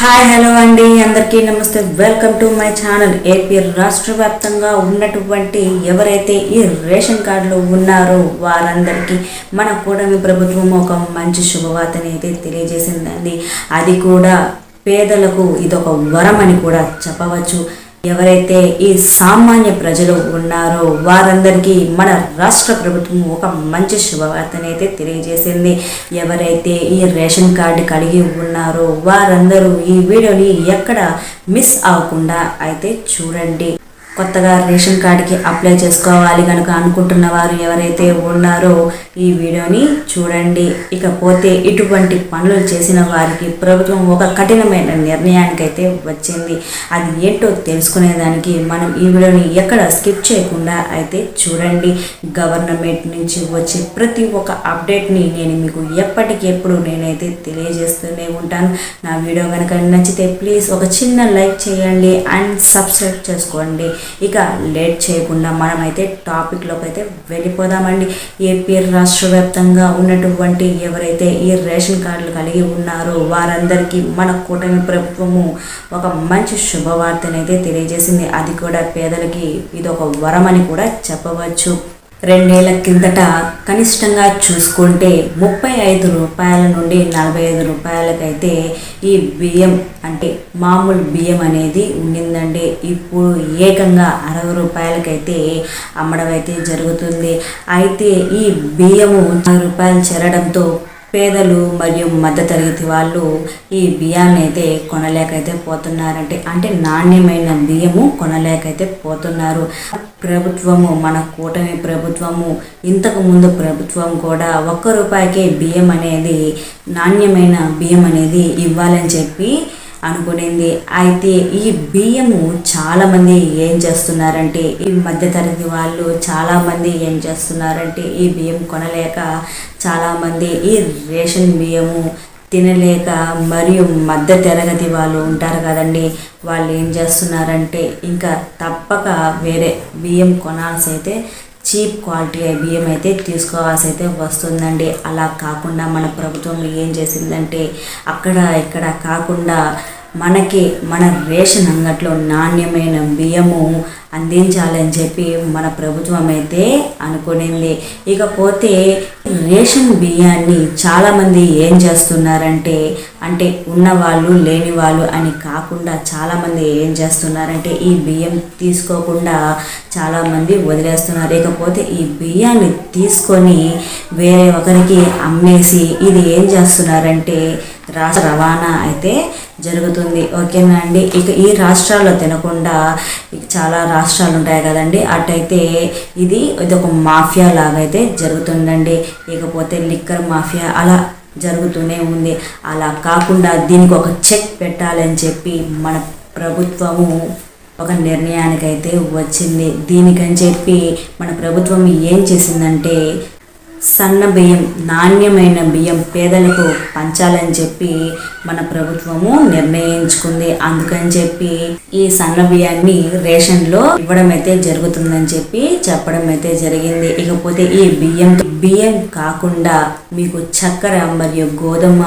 Hi hello అండి. అందరికీ నమస్తే. Welcome to my channel. AP రాష్ట్ర వ్యాప్తంగా ఉన్నటువంటి ఎవరైతే ఈ రేషన్ కార్డులో ఉన్నారో వారందరికీ మన కూటమి ప్రభుత్వం ఒక మంచి శుభవార్తని అయితే తెలియజేసిందండి. అది కూడా పేదలకు ఇదొక వరం అని కూడా చెప్పవచ్చు. ఎవరైతే ఈ సామాన్య ప్రజలు ఉన్నారో వారందరికీ మన రాష్ట్ర ప్రభుత్వం ఒక మంచి శుభవార్తనైతే తెలియజేసింది. ఎవరైతే ఈ రేషన్ కార్డు కలిగి ఉన్నారో వారందరూ ఈ వీడియోని ఎక్కడ మిస్ అవ్వకుండా అయితే చూడండి. కొత్తగా రేషన్ కార్డుకి అప్లై చేసుకోవాలి కనుక అనుకుంటున్న వారు ఎవరైతే ఉన్నారో ఈ వీడియోని చూడండి. ఇకపోతే ఇటువంటి పనులు చేసిన వారికి ప్రభుత్వం ఒక కఠినమైన నిర్ణయానికి అయితే వచ్చింది. అది ఏంటో తెలుసుకునేదానికి మనం ఈ వీడియోని ఎక్కడ స్కిప్ చేయకుండా అయితే చూడండి. గవర్నమెంట్ నుంచి వచ్చే ప్రతి ఒక్క అప్డేట్ని నేను మీకు ఎప్పటికెప్పుడు నేనైతే తెలియజేస్తూనే ఉంటాను. నా వీడియో కనుక నచ్చితే ప్లీజ్ ఒక చిన్న లైక్ చేయండి. అండ్ సబ్స్క్రైబ్ చేసుకోండి. ఇక లేట్ చేయకుండా మనమైతే టాపిక్లోకి అయితే వెళ్ళిపోదామండి. ఏపీ రాష్ట్ర వ్యాప్తంగా ఉన్నటువంటి ఎవరైతే ఈ రేషన్ కార్డులు కలిగి ఉన్నారో వారందరికీ మన కూటమి ప్రభుత్వము ఒక మంచి శుభవార్తనైతే తెలియజేసింది. అది కూడా పేదలకి ఇది ఒక వరం అని కూడా చెప్పవచ్చు. రెండేళ్ళ కిందట కనిష్టంగా చూసుకుంటే ముప్పై ఐదు రూపాయల నుండి నలభై ఐదు రూపాయలకైతే ఈ బియ్యం అంటే మామూలు బియ్యం అనేది ఉండిందండి. ఇప్పుడు ఏకంగా అరవై రూపాయలకైతే అమ్మడం అయితే జరుగుతుంది. అయితే ఈ బియ్యము అరవై రూపాయలు చేరడంతో పేదలు మరియు మధ్యతరగతి వాళ్ళు ఈ బియ్యాన్ని అయితే కొనలేకైతే పోతున్నారంటే అంటే నాణ్యమైన బియ్యము కొనలేకైతే పోతున్నారు. ప్రభుత్వము మన కూటమి ప్రభుత్వము ఇంతకు ముందు ప్రభుత్వం కూడా ఒక్క రూపాయికే బియ్యం అనేది నాణ్యమైన బియ్యం అనేది ఇవ్వాలని చెప్పి అనుకునింది. అయితే ఈ బియ్యము చాలామంది ఏం చేస్తున్నారంటే ఈ మధ్యతరగతి వాళ్ళు చాలామంది ఏం చేస్తున్నారంటే ఈ బియ్యం కొనలేక చాలామంది ఈ రేషన్ బియ్యము తినలేక మరియు మధ్య తరగతి వాళ్ళు ఉంటారు కదండి వాళ్ళు ఏం చేస్తున్నారంటే ఇంకా తప్పక వేరే బియ్యం కొనాల్సి అయితే చీప్ క్వాలిటీ బియ్యం అయితే తీసుకోవాల్సి అయితే వస్తుందండి. అలా కాకుండా మన ప్రభుత్వం ఏం చేసిందంటే అక్కడ ఇక్కడ కాకుండా మనకి మన రేషన్ అంగట్లో నాణ్యమైన బియ్యము అందించాలని చెప్పి మన ప్రభుత్వం అయితే అనుకునింది. ఇకపోతే రేషన్ బియ్యాన్ని చాలామంది ఏం చేస్తున్నారంటే అంటే ఉన్నవాళ్ళు లేని వాళ్ళు అని కాకుండా చాలామంది ఏం చేస్తున్నారంటే ఈ బియ్యం తీసుకోకుండా చాలామంది వదిలేస్తున్నారు. ఇకపోతే ఈ బియ్యాన్ని తీసుకొని వేరే ఒకరికి అమ్మేసి ఇది ఏం చేస్తున్నారంటే రాష్ట్ర రవాణా అయితే జరుగుతుంది. ఓకేనా అండి? ఇక ఈ రాష్ట్రాల్లో తినకుండా చాలా రాష్ట్రాలు ఉంటాయి కదండి. అటైతే ఇది ఇది ఒక మాఫియా లాగా అయితే జరుగుతుందండి. ఇకపోతే లిక్కర్ మాఫియా అలా జరుగుతూనే ఉంది. అలా కాకుండా దీనికి ఒక చెక్ పెట్టాలని చెప్పి మన ప్రభుత్వము ఒక నిర్ణయానికైతే వచ్చింది. దీనికని చెప్పి మన ప్రభుత్వం ఏం చేసిందంటే సన్న బియ్యం నాణ్యమైన బియ్యం పేదలకు పంచాలని చెప్పి మన ప్రభుత్వము నిర్ణయించుకుంది. అందుకని చెప్పి ఈ సన్న బియ్యాన్ని రేషన్లో ఇవ్వడం అయితే జరుగుతుందని చెప్పి చెప్పడం అయితే జరిగింది. ఇకపోతే ఈ బియ్యం బియ్యం కాకుండా మీకు చక్కెర మరియు గోధుమ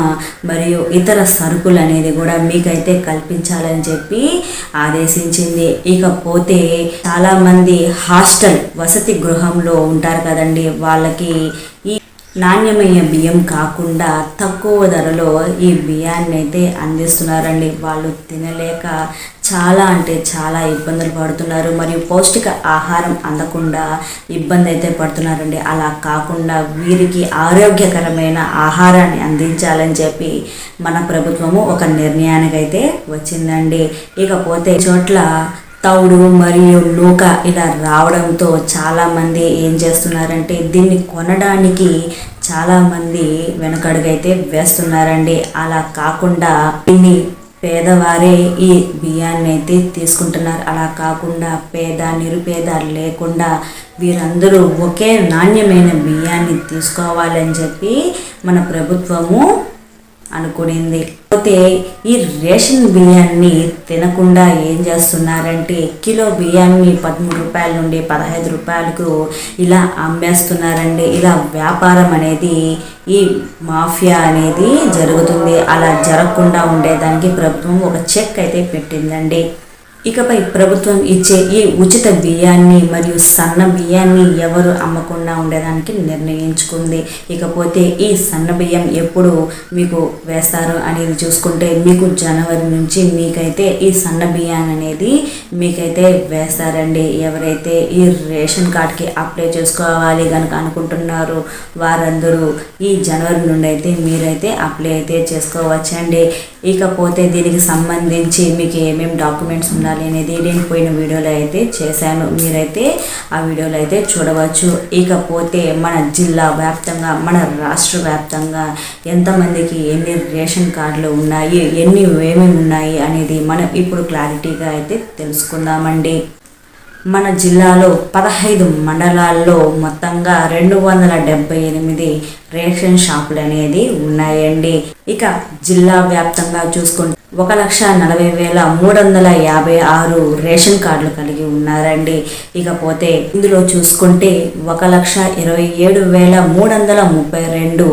మరియు ఇతర సరుకులు అనేది కూడా మీకైతే కల్పించాలని చెప్పి ఆదేశించింది. ఇకపోతే చాలామంది హాస్టల్ వసతి గృహంలో ఉంటారు కదండి. వాళ్ళకి ఈ నాణ్యమైన బియ్యం కాకుండా తక్కువ ధరలో ఈ బియ్యాన్ని అయితే అందిస్తున్నారండి. వాళ్ళు తినలేక చాలా అంటే చాలా ఇబ్బందులు పడుతున్నారు. మరియు పౌష్టిక ఆహారం అందకుండా ఇబ్బంది అయితే పడుతున్నారండి. అలా కాకుండా వీరికి ఆరోగ్యకరమైన ఆహారాన్ని అందించాలని చెప్పి మన ప్రభుత్వము ఒక నిర్ణయానికి అయితే వచ్చిందండి. ఇకపోతే చోట్ల తౌడు మరియు లూక ఇలా రావడంతో చాలామంది ఏం చేస్తున్నారంటే దీన్ని కొనడానికి చాలామంది వెనకడుగైతే వేస్తున్నారండి. అలా కాకుండా దీన్ని పేదవారే ఈ బియ్యాన్ని అయితే తీసుకుంటున్నారు. అలా కాకుండా పేద నిరుపేద లేకుండా వీరందరూ ఒకే నాణ్యమైన బియ్యాన్ని తీసుకోవాలని చెప్పి మన ప్రభుత్వము అనుకునింది. పోతే ఈ రేషన్ బియ్యాన్ని తినకుండా ఏం చేస్తున్నారంటే కిలో బియ్యాన్ని పదమూడు రూపాయల నుండి పదహైదు రూపాయలకు ఇలా అమ్మేస్తున్నారండి. ఇలా వ్యాపారం అనేది ఈ మాఫియా అనేది జరుగుతుంది. అలా జరగకుండా ఉండేదానికి ప్రభుత్వం ఒక చెక్ అయితే పెట్టిందండి. ఇకపై ప్రభుత్వం ఇచ్చే ఈ ఉచిత బియ్యాన్ని మరియు సన్న బియ్యాన్ని ఎవరు అమ్మకుండా ఉండేదానికి నిర్ణయించుకుంది. ఇకపోతే ఈ సన్న బియ్యం ఎప్పుడు మీకు వేస్తారు అనేది చూసుకుంటే మీకు జనవరి నుంచి మీకైతే ఈ సన్న బియ్యాన్ని అనేది మీకైతే వేస్తారండి. ఎవరైతే ఈ రేషన్ కార్డ్కి అప్లై చేసుకోవాలి కనుక అనుకుంటున్నారు వారందరూ ఈ జనవరి నుండి అయితే మీరైతే అప్లై అయితే చేసుకోవచ్చండి. ఇకపోతే దీనికి సంబంధించి మీకు ఏమేమి డాక్యుమెంట్స్ ఉండాలి అనేది నేను పోయిన వీడియోలో అయితే చేశాను. మీరైతే ఆ వీడియోలో అయితే చూడవచ్చు. ఇకపోతే మన జిల్లా వ్యాప్తంగా మన రాష్ట్ర వ్యాప్తంగా ఎంతమందికి ఎన్ని రేషన్ కార్డులు ఉన్నాయి ఎన్ని ఏమేమి ఉన్నాయి అనేది మనం ఇప్పుడు క్లారిటీగా అయితే తెలుసుకుందామండి. మన జిల్లాలో పదహైదు మండలాల్లో మొత్తంగా రెండు వందల డెబ్బై ఎనిమిది రేషన్ షాపులు అనేది ఉన్నాయండి. ఇక జిల్లా వ్యాప్తంగా చూసుకుంటే ఒక లక్ష నలభై వేల మూడు వందల యాభై ఆరు రేషన్ కార్డులు కలిగి ఉన్నారండి. ఇకపోతే ఇందులో చూసుకుంటే ఒక లక్ష ఇరవై ఏడు వేల మూడు వందల ముప్పై రెండు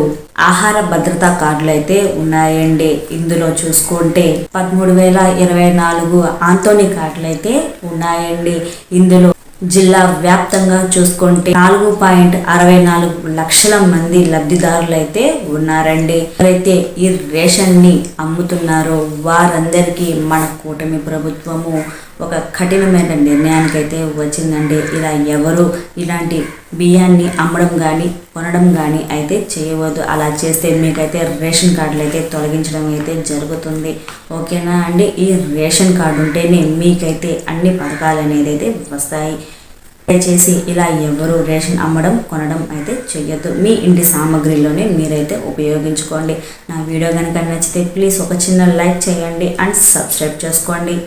ఆహార భద్రతా కార్డులు అయితే ఉన్నాయండి. ఇందులో చూసుకుంటే పదమూడు వేల ఇరవై నాలుగు ఆంతోని కార్డులు అయితే ఉన్నాయండి. ఇందులో జిల్లా వ్యాప్తంగా చూసుకుంటే నాలుగు పాయింట్ అరవై నాలుగు లక్షల మంది లబ్ధిదారులు అయితే ఉన్నారండి. ఎవరైతే ఈ రేషన్ని అమ్ముతున్నారో వారందరికీ మన కూటమి ప్రభుత్వము ఒక కఠినమైన నిర్ణయానికైతే వచ్చిందండి ఇలా ఎవరు ఇలాంటి బియ్యాన్ని అమ్మడం కానీ కొనడం కానీ అయితే చేయవద్దు. అలా చేస్తే మీకైతే రేషన్ కార్డులు అయితే తొలగించడం అయితే జరుగుతుంది. ఓకేనా అండి? ఈ రేషన్ కార్డు ఉంటేనే మీకైతే అన్ని పథకాలు అనేది అయితే వస్తాయి. దయచేసి ఇలా ఎవరు రేషన్ అమ్మడం కొనడం అయితే చెయ్యొద్దు. మీ ఇంటి సామాగ్రిలోనే మీరైతే ఉపయోగించుకోండి. నా వీడియో కనుక నచ్చితే ప్లీజ్ ఒక చిన్న లైక్ చేయండి అండ్ సబ్స్క్రైబ్ చేసుకోండి.